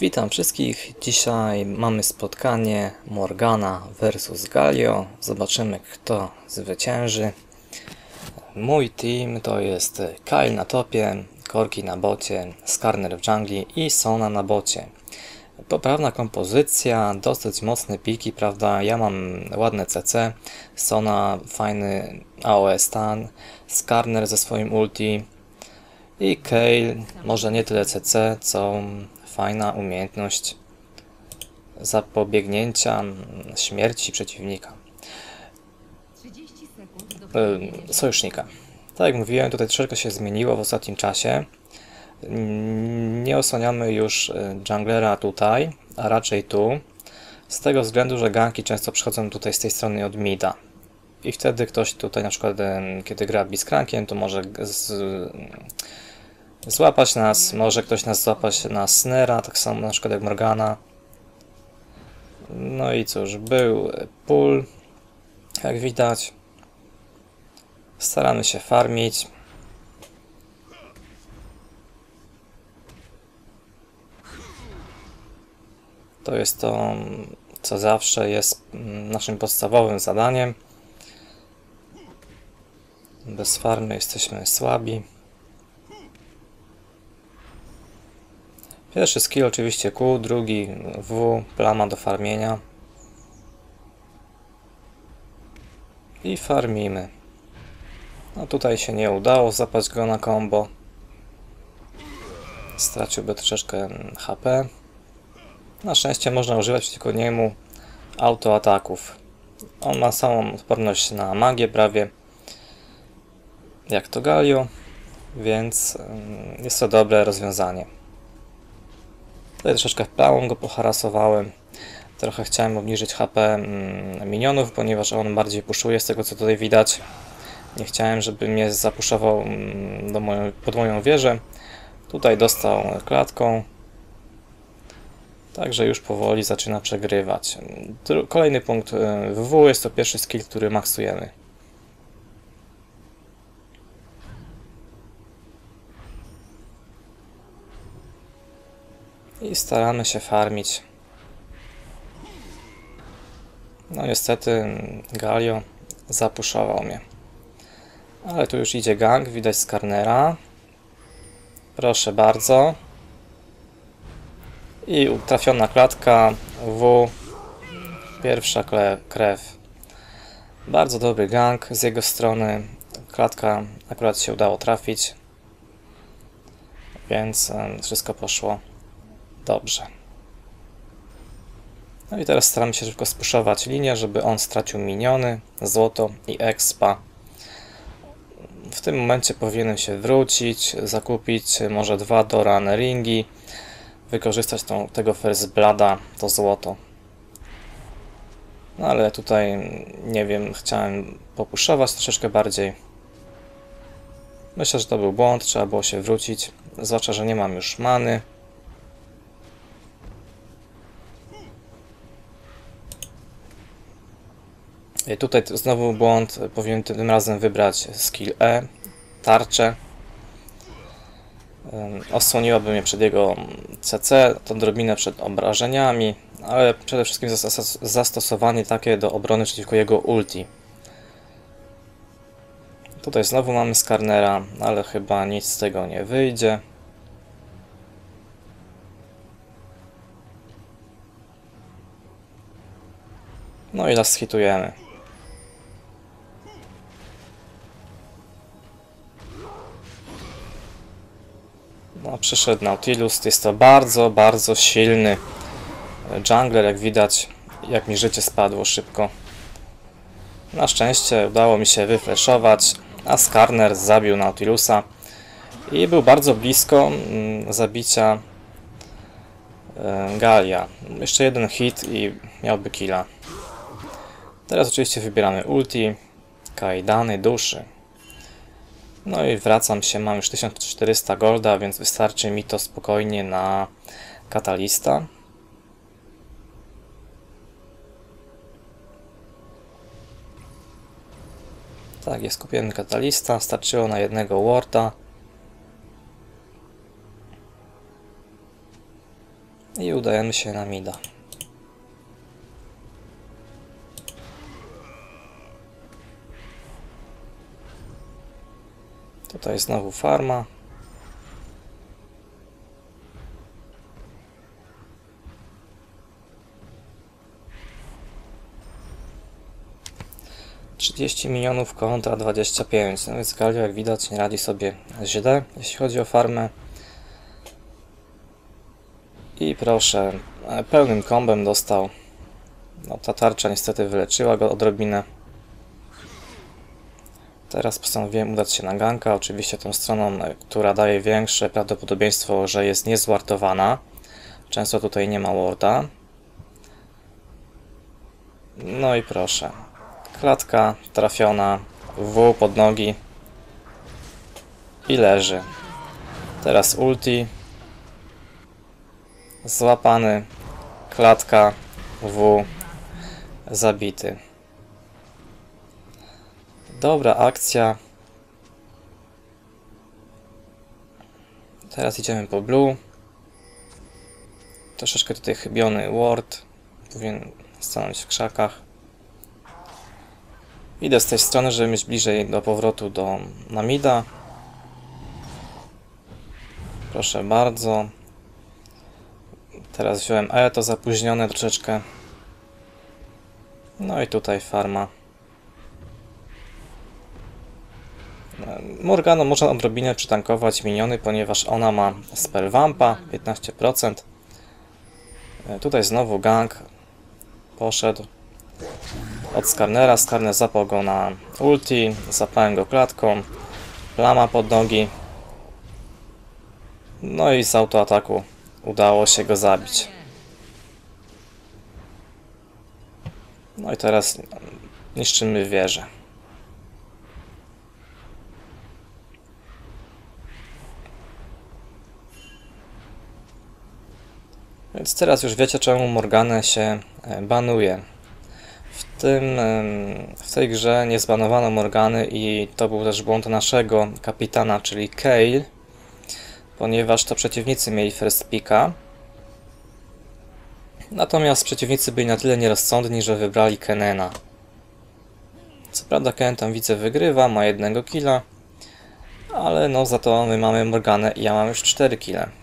Witam wszystkich. Dzisiaj mamy spotkanie Morgana versus Galio. Zobaczymy kto zwycięży. Mój team to jest Kyle na topie, Korki na bocie, Skarner w dżungli i Sona na bocie. Poprawna kompozycja, dosyć mocne piki, prawda? Ja mam ładne CC, Sona fajny AOE stan, Skarner ze swoim ulti i Kale może nie tyle CC, co fajna umiejętność zapobiegnięcia śmierci przeciwnika, 30 sekund do sojusznika. Tak jak mówiłem, tutaj troszeczkę się zmieniło w ostatnim czasie. Nie osłaniamy już y, junglera tutaj, a raczej tu, z tego względu, że ganki często przychodzą tutaj z tej strony od mida. I wtedy ktoś tutaj na przykład, kiedy gra Blitzcrankiem, to może z, złapać nas, może ktoś nas złapać na Snera, tak samo na przykład jak Morgana. No i cóż, był pull, jak widać. Staramy się farmić. To jest to, co zawsze jest naszym podstawowym zadaniem. Bez farmy jesteśmy słabi. Pierwszy skill oczywiście Q, drugi W, plama do farmienia. I farmimy. No tutaj się nie udało zapaść go na combo. Straciłby troszeczkę mm, HP. Na szczęście można używać przeciwko niemu autoataków. On ma samą odporność na magię prawie. Jak to Galio. Więc mm, jest to dobre rozwiązanie. Tutaj troszeczkę plamą go poharasowałem. Trochę chciałem obniżyć HP mm, minionów, ponieważ on bardziej puszuje z tego co tutaj widać. Nie chciałem, żeby mnie zapuszował mm, do moją, pod moją wieżę. Tutaj dostał klatką. Także już powoli zaczyna przegrywać. Kolejny punkt y, WW jest to pierwszy skill, który maksujemy. I staramy się farmić. No niestety Galio zapuszował mnie. Ale tu już idzie gang, widać Skarnera. Proszę bardzo. I trafiona klatka W. Pierwsza krew. Bardzo dobry gang z jego strony. Klatka akurat się udało trafić. Więc wszystko poszło dobrze. No i teraz staramy się szybko spuszować linię, żeby on stracił miniony, złoto i expa. W tym momencie powinienem się wrócić, zakupić może dwa dorane ringi, wykorzystać tą, tego first blada, to złoto. No ale tutaj, nie wiem, chciałem popuszować troszeczkę bardziej. Myślę, że to był błąd, trzeba było się wrócić, zwłaszcza, że nie mam już many. Tutaj t- znowu błąd, powinien tym razem wybrać skill E, tarczę. Ym, Osłoniłoby mnie przed jego CC, to drobinę przed obrażeniami, ale przede wszystkim zastos- zastosowanie takie do obrony przeciwko jego ulti. Tutaj znowu mamy Skarnera, ale chyba nic z tego nie wyjdzie. No i nas hitujemy. No, przyszedł Nautilus. Jest to bardzo, bardzo silny jungler, jak widać. Jak mi życie spadło szybko. Na szczęście udało mi się wyfreszować, a Skarner zabił Nautilusa. I był bardzo blisko mm, zabicia e, Galia. Jeszcze jeden hit i miałby killa. Teraz oczywiście wybieramy ulti, kajdany duszy. No i wracam się, mam już 1400 golda, więc wystarczy mi to spokojnie na katalista. Tak, jest kupiony katalista, starczyło na jednego warda. I udajemy się na mida. Tutaj znowu farma. Trzydzieści milionów kontra 25. No więc Galio, jak widać, nie radzi sobie źle, jeśli chodzi o farmę. I proszę, e, pełnym kombem dostał. No, ta tarcza niestety wyleczyła go odrobinę. Teraz postanowiłem udać się na ganka, oczywiście tą stroną, e, która daje większe prawdopodobieństwo, że jest niezwartowana. Często tutaj nie ma warda. No i proszę. Klatka trafiona, W pod nogi i leży. Teraz ulti. Złapany. Klatka. W. Zabity. Dobra akcja. Teraz idziemy po blue. Troszeczkę tutaj chybiony ward. Powinien stanąć w krzakach. Idę z tej strony, żeby mieć bliżej do powrotu do Namida. Proszę bardzo. Teraz wziąłem E, to zapóźnione troszeczkę. No i tutaj farma. Morgano można odrobinę przytankować miniony, ponieważ ona ma spell vampa 15%. E, Tutaj znowu gang poszedł od Skarnera. Skarner zapał go na ulti, zapałem go klatką, plama pod nogi. No i z autoataku udało się go zabić. No i teraz niszczymy wieżę. Więc teraz już wiecie, czemu Morganę się e, banuje. W, tym, w tej grze nie zbanowano Morgany i to był też błąd naszego kapitana, czyli Kale, ponieważ to przeciwnicy mieli first picka. Natomiast przeciwnicy byli na tyle nierozsądni, że wybrali Kenena. Co prawda Ken tam widzę wygrywa, ma jednego killa, ale no za to my mamy Morganę i ja mam już 4 kile.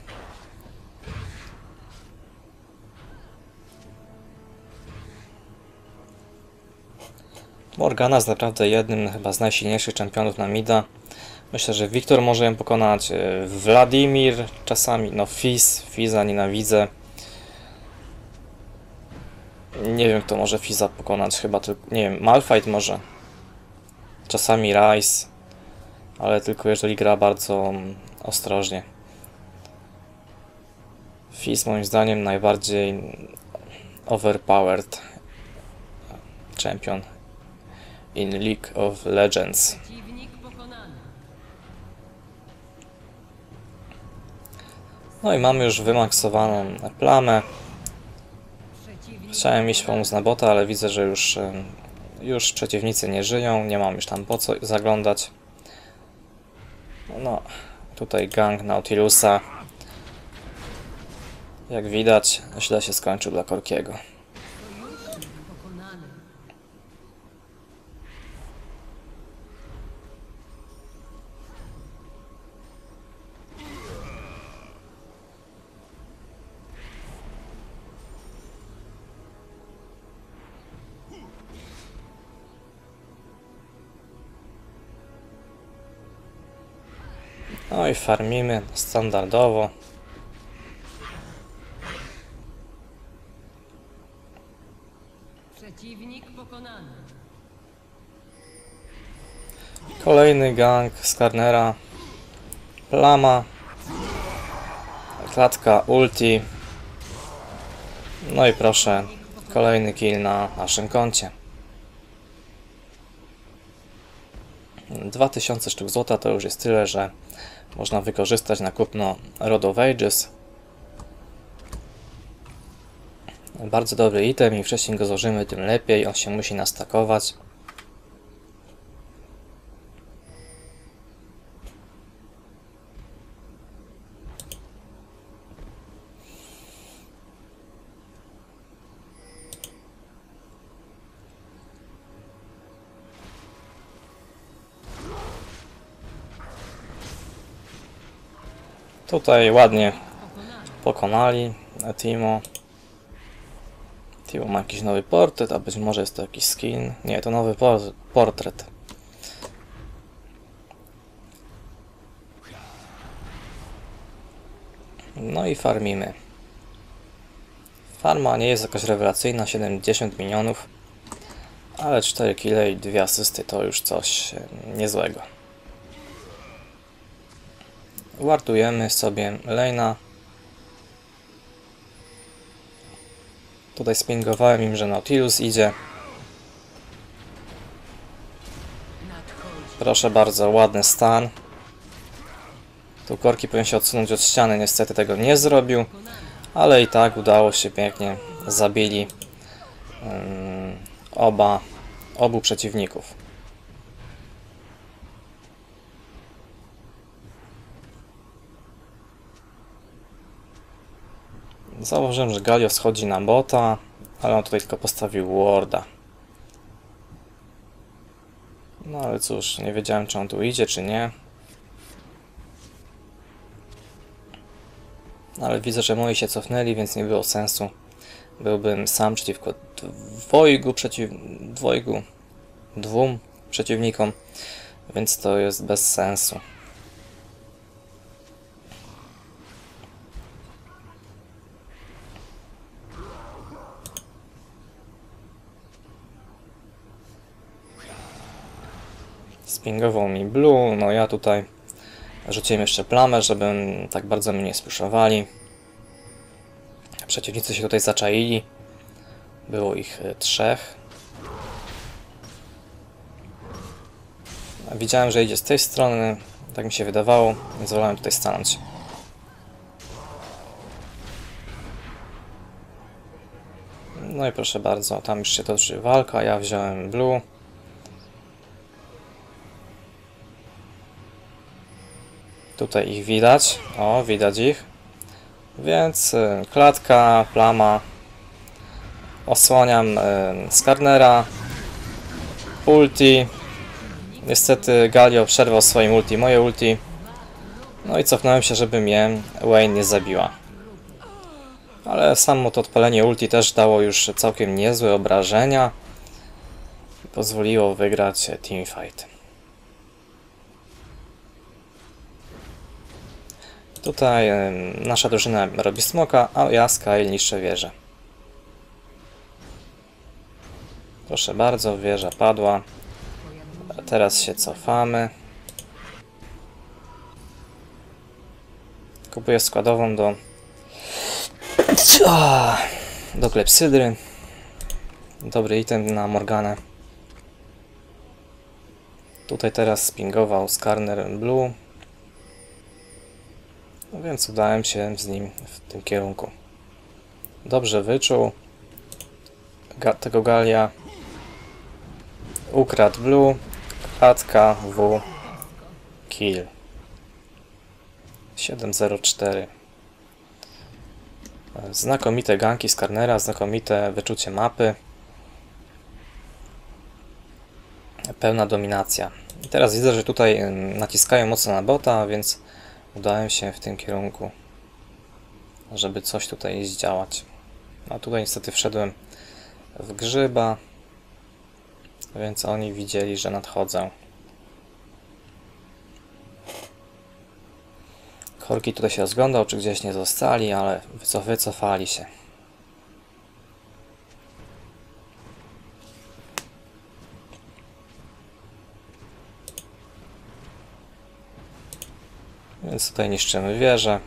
Morgana jest naprawdę jednym chyba z najsilniejszych czempionów na mida. Myślę, że Wiktor może ją pokonać, e, Wladimir czasami, no Fizz, Fiza nienawidzę. Nie wiem kto może Fiza pokonać, chyba tylko, nie wiem, Malphite może. Czasami Rice, ale tylko jeżeli gra bardzo mm, ostrożnie. Fizz moim zdaniem najbardziej overpowered champion in League of Legends. No i mamy już wymaksowaną plamę. Chciałem iść pomóc na bota, ale widzę, że już, już przeciwnicy nie żyją. Nie mam już tam po co zaglądać. No, tutaj gang Nautilusa. Jak widać, źle się skończył dla Korkiego. Farmimy standardowo. Przeciwnik pokonany. Kolejny gang Skarnera. Plama. Klatka ulti. No i proszę, kolejny kill na naszym koncie. 2000 sztuk złota to już jest tyle, że można wykorzystać na kupno Rod of Ages. Bardzo dobry item, im wcześniej go złożymy, tym lepiej. On się musi nastakować. Tutaj ładnie pokonali Timo. Timo ma jakiś nowy portret, a być może jest to jakiś skin. Nie, to nowy por portret. No i farmimy. Farma nie jest jakaś rewelacyjna, 70 minionów, ale 4 kile i 2 asysty to już coś e, niezłego. Wartujemy sobie Lejna. Tutaj spingowałem im, że Nautilus idzie. Proszę bardzo, ładny stan. Tu Korki powinien się odsunąć od ściany, niestety tego nie zrobił. Ale i tak udało się pięknie. Zabili ym, oba, obu przeciwników. Zauważyłem, że Galio schodzi na bota, ale on tutaj tylko postawił warda. No ale cóż, nie wiedziałem czy on tu idzie, czy nie. Ale widzę, że moi się cofnęli, więc nie było sensu. Byłbym sam przeciwko dwojgu, przeciw... dwojgu, dwóm przeciwnikom, więc to jest bez sensu. Spingował mi blue, no ja tutaj rzuciłem jeszcze plamę, żeby tak bardzo mnie nie spuszowali. Przeciwnicy się tutaj zaczaili. Było ich e, trzech. Widziałem, że idzie z tej strony, tak mi się wydawało, więc wolałem tutaj stanąć. No i proszę bardzo, tam już się toczy walka, ja wziąłem blue. Tutaj ich widać. O, widać ich. Więc y, klatka, plama. Osłaniam y, Skarnera. Ulti. Niestety Galio przerwał swoim ulti, moje ulti. No i cofnąłem się, żeby mnie Wayne nie zabiła. Ale samo to odpalenie ulti też dało już całkiem niezłe obrażenia. Pozwoliło wygrać teamfight. Tutaj nasza drużyna robi smoka, a ja Sky niszczę wieżę. Proszę bardzo, wieża padła. Teraz się cofamy. Kupuję składową do do klepsydry. Dobry item na Morganę. Tutaj teraz spingował Skarner Blue. No więc udałem się z nim w tym kierunku. Dobrze wyczuł ga tego Galia. Ukradł Blue. Klatka W. Kill. 704. Znakomite ganki z Karnera, znakomite wyczucie mapy. Pełna dominacja. I teraz widzę, że tutaj naciskają mocno na bota, więc udałem się w tym kierunku, żeby coś tutaj zdziałać. A tutaj niestety wszedłem w grzyba, więc oni widzieli, że nadchodzę. Korki tutaj się rozglądał, czy gdzieś nie zostali, ale wycof wycofali się. Więc tutaj niszczymy wieżę.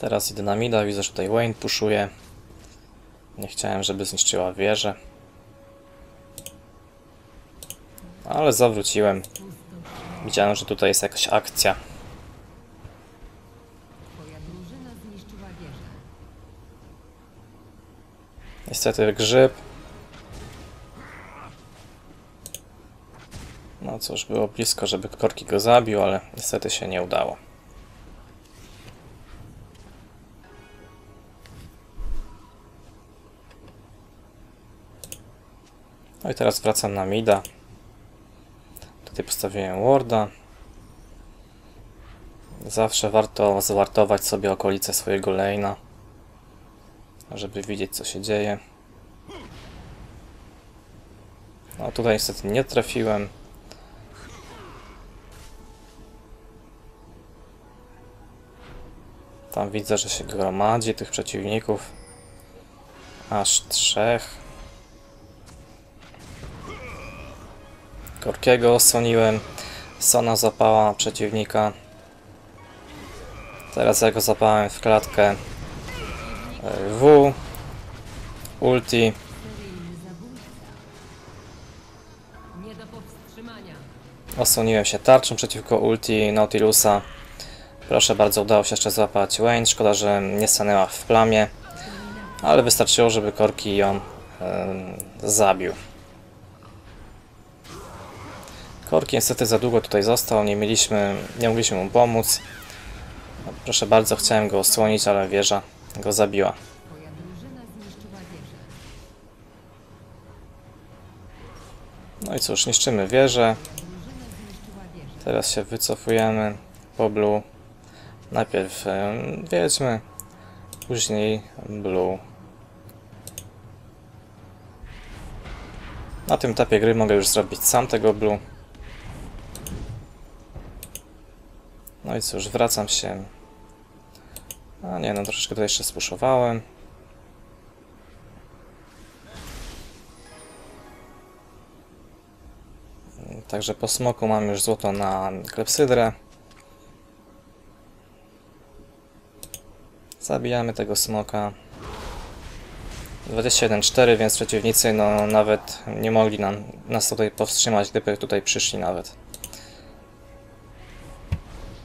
Teraz idę na mida, widzę, że tutaj Wayne puszuje. Nie chciałem, żeby zniszczyła wieżę. Ale zawróciłem. Widziałem, że tutaj jest jakaś akcja. Twoja drużyna zniszczyła wieżę. Niestety grzyb. No cóż, było blisko, żeby Korki go zabił, ale niestety się nie udało. No i teraz wracam na mida. Tutaj postawiłem warda. Zawsze warto zwartować sobie okolice swojego lane'a, żeby widzieć co się dzieje. No tutaj niestety nie trafiłem. Tam widzę, że się gromadzi tych przeciwników. Aż trzech. Korkiego osłoniłem. Sona zapała przeciwnika. Teraz ja go zapałem w klatkę. E, W. Ulti. Osłoniłem się tarczą przeciwko ulti Nautilusa. Proszę bardzo, udało się jeszcze złapać Wayne. Szkoda, że nie stanęła w plamie. Ale wystarczyło, żeby Korki ją em, zabił. Korki niestety za długo tutaj został. Nie mieliśmy, nie mogliśmy mu pomóc. Proszę bardzo, chciałem go osłonić, ale wieża go zabiła. No i cóż, niszczymy wieżę. Teraz się wycofujemy po blue. Najpierw wiedźmy, później blue. Na tym etapie gry mogę już zrobić sam tego blue. No i cóż, wracam się. A nie, no troszeczkę tutaj jeszcze spuszowałem. Także po smoku mam już złoto na klepsydrę. Zabijamy tego smoka. 21-4, więc przeciwnicy no nawet nie mogli nam, nas tutaj powstrzymać, gdyby tutaj przyszli nawet.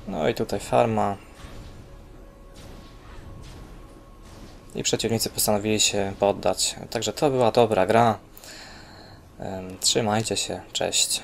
No i tutaj farma. I przeciwnicy postanowili się poddać. Także to była dobra gra. Trzymajcie się, cześć.